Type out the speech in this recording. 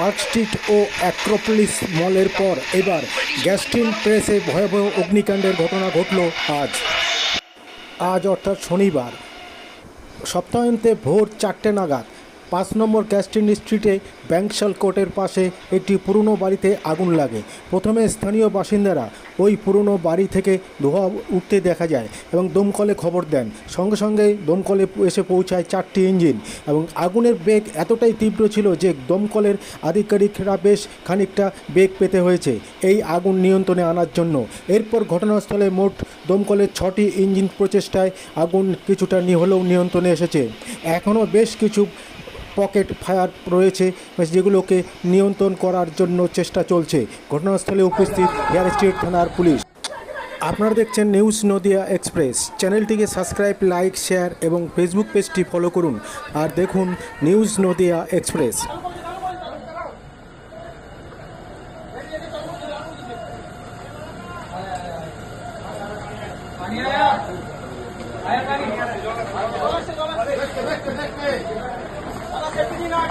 Park street ও Acropolis মলের পর এবার গ্যাস্টিন প্রেসে ভয়াবহ অগ্নিকাণ্ডের ঘটনা ঘটল আজ। আজ অর্থাৎ শনিবার। সপ্তাহান্তে ভোর চারটে নাগাদ পাঁচ নম্বর ক্যাস্টিন স্ট্রিটে ব্যাংকশাল কোর্টের পাশে একটি পুরনো বাড়িতে আগুন লাগে। প্রথমে স্থানীয় বাসিন্দারা ওই পুরনো বাড়ি থেকে ধোঁয়া উঠতে দেখা যায় এবং দমকলে খবর দেন। সঙ্গে সঙ্গে দমকলে এসে পৌঁছায় চারটি ইঞ্জিন এবং আগুনের বেগ এতটাই তীব্র ছিল যে দমকলের আধিকারিকরা বেশ খানিকটা বেগ পেতে হয়েছে এই আগুন নিয়ন্ত্রণে আনার জন্য। এরপর ঘটনাস্থলে মোট দমকলের ছটি ইঞ্জিন প্রচেষ্টায় আগুন কিছুটা হলেও নিয়ন্ত্রণে এসেছে। এখনও বেশ কিছু পকেট ফায়ার রয়েছে যেগুলোকে নিয়ন্ত্রণ করার জন্য চেষ্টা চলছে। ঘটনাস্থলে উপস্থিত হেয়ার স্ট্রিট থানার পুলিশ। আপনারা দেখছেন নিউজ নদিয়া এক্সপ্রেস। চ্যানেলটিকে সাবস্ক্রাইব, লাইক, শেয়ার এবং ফেসবুক পেজটি ফলো করুন। আর দেখুন নিউজ নদিয়া এক্সপ্রেস।